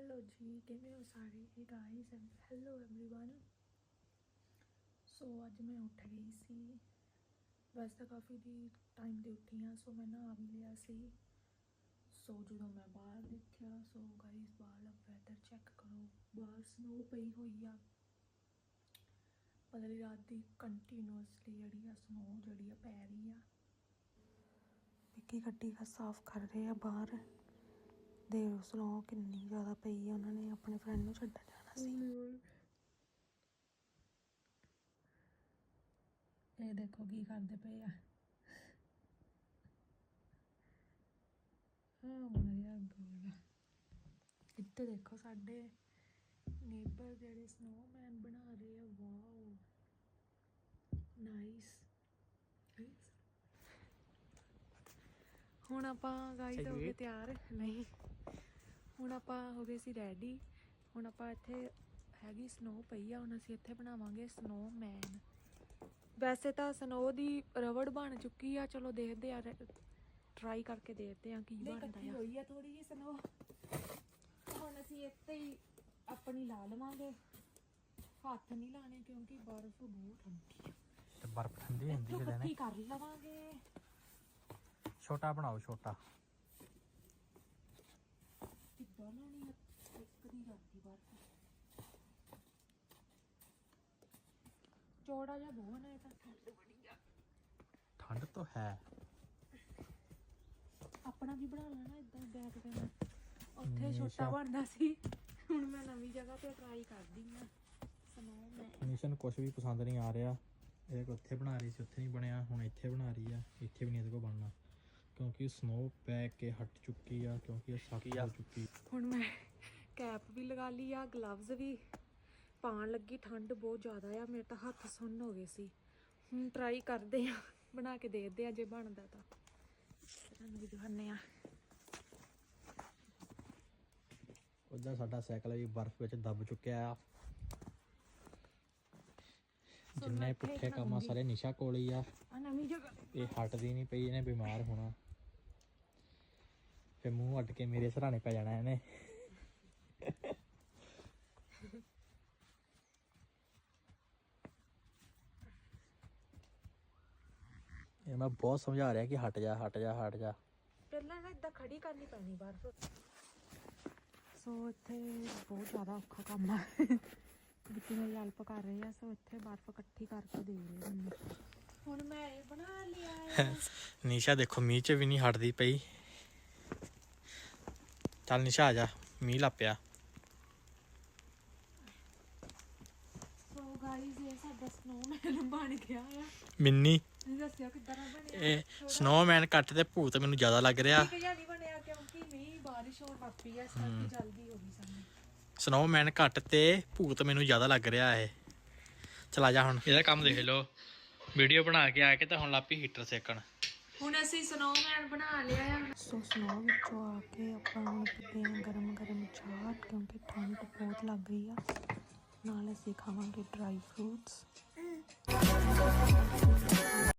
Hello ਜੀ ਕਿਵੇਂ ਹੋ ਸਾਰੇ ਇਹ guys and hello everyone so ਅੱਜ ਮੈਂ ਉੱਠ ਗਈ ਸੀ ਵੈਸੇ ਤਾਂ ਕਾਫੀ ਦੀ ਟਾਈਮ ਦੇ ਉੱਠੀ ਹਾਂ ਸੋ ਮੈਂ ਨਹਾ ਵੀ ਲਿਆ ਸੀ ਸੋ ਜਦੋਂ ਮੈਂ ਬਾਹਰ ਦੇਖਿਆ ਸੋ ਗਾਇਸ ਬਾਹਰ ਵੈਦਰ ਚੈੱਕ ਕਰੋ ਬਾਹਰ ਸਨੋ ਪਈ ਹੋਈ ਆ ਪਤਲੀ ਰਾਤ ਦੀ ਕੰਟੀਨਿਊਸਲੀ ਜਿਹੜੀ ਆ ਸਨੋ ਜਿਹੜੀ ਆ ਪੈ ਰਹੀ ਆ ਵਿੱਕੀ ਗੱਡੀ ਦਾ ਸਾਫ਼ ਕਰ ਰਹੇ ਆ ਬਾਹਰ ਦੇ ਸਨੋ ਕਿੰਨੀ ਜ਼ਿਆਦਾ ਪਈ ਆ ਉਹਨਾਂ ਨੇ ਆਪਣੇ ਫਰੈਂਡ ਨੂੰ ਛੱਡਣ ਜਾਣਾ ਸੀ। ਇਹ ਦੇਖੋ ਕੀ ਕਰਦੇ ਪਏ ਆ। ਹਾਂ ਮਰਿਆ ਗੋਲਾ। ਇੱਥੇ ਦੇਖੋ ਸਾਡੇ ਨੇਬਰ ਜਿਹੜੇ ਸਨੋਮੈਨ ਬਣਾ ਰਹੇ ਆ ਵਾਓ। ਨਾਈਸ ਹੁਣ ਆਪਾਂ ਗਾਈਸ ਹੋ ਗਏ ਤਿਆਰ। ਨਹੀਂ। ਹੁਣ ਆਪਾਂ ਹੋ ਗਏ ਸੀ ਰੈਡੀ ਹੁਣ ਆਪਾਂ ਇੱਥੇ ਹੈਗੀ ਸਨੋ ਪਈ ਆ ਹੁਣ ਅਸੀਂ ਇੱਥੇ ਬਣਾਵਾਂਗੇ ਸਨੋਮੈਨ ਵੈਸੇ ਤਾਂ ਸਨੋ ਦੀ ਰਬੜ ਬਣ ਚੁੱਕੀ ਆ ਚਲੋ ਦੇਖਦੇ ਆ ਟਰਾਈ ਕਰਕੇ ਦੇਖਦੇ ਆ ਕੀ ਬਣਦਾ ਆ। ਹੋਈ ਆ ਥੋੜੀ ਜਿਹੀ ਸਨੋ ਹੁਣ ਅਸੀਂ ਇੱਥੇ ਹੀ ਆਪਣੀ ਲਾ ਲਵਾਂਗੇ। ਹੱਥ ਨਹੀਂ ਲਾਣੇ ਕਿਉਂਕਿ ਬਰਫ਼ ਬਹੁਤ ਠੰਡੀ ਆ। ਤੇ ਬਰਫ਼ ਠੰਡੀ ਹੁੰਦੀ ਇਕੱਠੀ ਨੇ। ਕਰ ਲਵਾਂਗੇ। ਛੋਟਾ ਬਣਾਓ ਛੋਟਾ। ਇੱਕ ਦੀ ਚੌੜਾ ਜਿਹਾ ਬਹੁਤ ਨਾ ਤਾਂ। ਠੰਡ ਬੜੀ ਆ ਠੰਡ ਤਾਂ ਹੈ। ਆਪਣਾ ਵੀ ਬਣਾ ਲੈਣਾ ਇਦਾਂ ਬੈਗ ਮੈਂ ਉੱਥੇ। ਛੋਟਾ ਬਣਦਾ ਸੀ। ਹੁਣ ਮੈਂ ਨਵੀਂ ਜਗ੍ਹਾ ਤੇ ਟਰਾਈ ਕਰਦੀ ਆ ਸਨੋ ਮੈਂ ਨਿਸ਼ਾ ਨੂੰ ਕੁਝ ਵੀ ਪਸੰਦ ਨਹੀਂ ਆ ਰਿਹਾ। ਇਹ ਉੱਥੇ ਬਣਾ ਰਹੀ ਸੀ ਉੱਥੇ ਨਹੀਂ ਬਣਿਆ ਹੁਣ ਇੱਥੇ ਬਣਾ ਰਹੀ ਆ। ਇੱਥੇ ਵੀ ਨਹੀਂ ਕਿਉਂਕਿ ਸਨੋ ਪੈ ਕੇ ਹਟ ਚੁੱਕੀ ਆ ਕਿਉਂਕਿ ਇਹ ਸਖਤ ਹੋ ਚੁੱਕੀ। ਹੁਣ ਮੈਂ ਕੈਪ ਵੀ ਲਗਾ ਲਈ ਆ ਗਲਵਜ਼ ਵੀ। ਪਾਣ ਲੱਗੀ ਠੰਡ ਬਹੁਤ ਜ਼ਿਆਦਾ ਆ ਮੇਰੇ ਤਾਂ ਹੱਥ ਸੁੰਨ ਹੋ ਗਏ ਸੀ। ਹੁਣ ਟਰਾਈ ਕਰਦੇ ਆ ਬਣਾ ਕੇ ਦੇਖਦੇ ਆ ਜੇ ਬਣਦਾ ਤਾਂ। ਤੁਹਾਨੂੰ ਵੀ ਦਿਖਾਉਂਦੇ ਆ। ਉਹਦਾ ਸਾਡਾ ਸਾਈਕਲ ਵੀ ਬਰਫ਼ ਵਿੱਚ ਦਬ ਚੁੱਕਿਆ ਆ। ਜਿੰਨੇ ਪੁੱਠੇ ਕੰਮ ਆ ਸਾਰੇ ਨਿਸ਼ਾ ਕੋਲ ਹੀ ਆ। ਇਹ ਹਟਦੀ ਨਹੀਂ ਪਈ ਇਹਨੇ ਬਿਮਾਰ ਹੋਣਾ। ਫੇ ਮੂੰਹ ਅੱਡ ਕੇ ਮੇਰੇ ਸਰਾਣੇ ਪੈ ਜਾਣਾ ਇਹਨੇ। ਇਹ ਮੈਂ ਬਹੁਤ ਸਮਝਾ ਰਿਹਾ ਕਿ ਹਟ ਜਾ ਹਟ ਜਾ ਹਟ ਜਾ। ਪਹਿਲਾਂ ਨਾ ਇਦਾਂ ਖੜੀ ਕਰਨੀ ਪੈਣੀ ਬਰਫ਼ ਸੋ ਇੱਥੇ ਬਹੁਤ ਜ਼ਿਆਦਾ ਔਖਾ ਕੰਮ ਆ। ਵਿੱਕੀ ਮੇਰੀ ਹੈਲਪ ਕਰ ਰਹੇ ਆ ਸੋ ਇੱਥੇ ਬਰਫ਼ ਇਕੱਠੀ ਕਰਕੇ ਦੇ ਰਹੇ ਹੁਣ ਮੈਂ ਇਹ ਬਣਾ ਲਿਆ। ਹੈ ਨਿਸ਼ਾ ਦੇਖੋ ਮੀਂਹ 'ਚ ਵੀ ਨਹੀਂ ਹਟਦੀ ਪਈ। ਚੱਲ ਨਿਸ਼ਾ ਆ ਜਾ ਮੀਂਹ ਲੱਪਿਆ ਸੋ ਗਾਈਜ਼ ਇਹ ਸਾਡਾ ਸਨੋਮੈਨ ਬਣ ਗਿਆ ਆ। ਮਿੰਨੀ। ਤੁਸੀਂ ਦੱਸਿਓ ਕਿੱਦਾਂ ਦਾ ਬਣਿਆ? ਇਹ ਸਨੋਮੈਨ ਕੱਟ ਤੇ ਭੂਤ ਮੈਨੂੰ ਜ਼ਿਆਦਾ ਲੱਗ ਰਿਹਾ। ਠੀਕ ਜਿਹਾ ਨਹੀਂ ਬਣਿਆ? ਕਿਉਂਕਿ ਮੀਂਹ ਬਾਰਿਸ਼ ਹੋਣ ਲੱਗ ਪਈ ਆ ਇਸ ਕਰਕੇ ਜਲਦੀ ਹੋ ਗਈ ਸਾਨੂੰ ਸਨੋਮੈਨ ਘੱਟ ਤੇ ਭੂਤ ਮੈਨੂੰ ਜ਼ਿਆਦਾ ਲੱਗ ਰਿਹਾ ਇਹ। ਚਲਾ ਜਾ ਹੁਣ। ਇਹਦਾ ਕੰਮ ਦੇਖ ਲਓ। ਵੀਡੀਓ ਬਣਾ ਕੇ ਆ ਕੇ ਤਾਂ ਹੁਣ ਲਾਪੀ ਹੀਟਰ ਸੇਕਣ। ਹੁਣ ਅਸੀਂ ਸਨੋਮੈਨ ਬਣਾ ਲਿਆ ਆ। ਸੋ ਸਨੋ ਵਿੱਚੋਂ ਆ ਕੇ ਆਪਾਂ ਨੂੰ ਪੀਂਦੇ ਹਾਂ ਗਰਮ ਗਰਮ ਚਾਹ ਕਿਉਂਕਿ ਠੰਡ ਬਹੁਤ ਲੱਗ ਰਹੀ ਆ। ਨਾਲ ਅਸੀਂ ਖਾਵਾਂਗੇ ਡਰਾਈ ਫਰੂਟਸ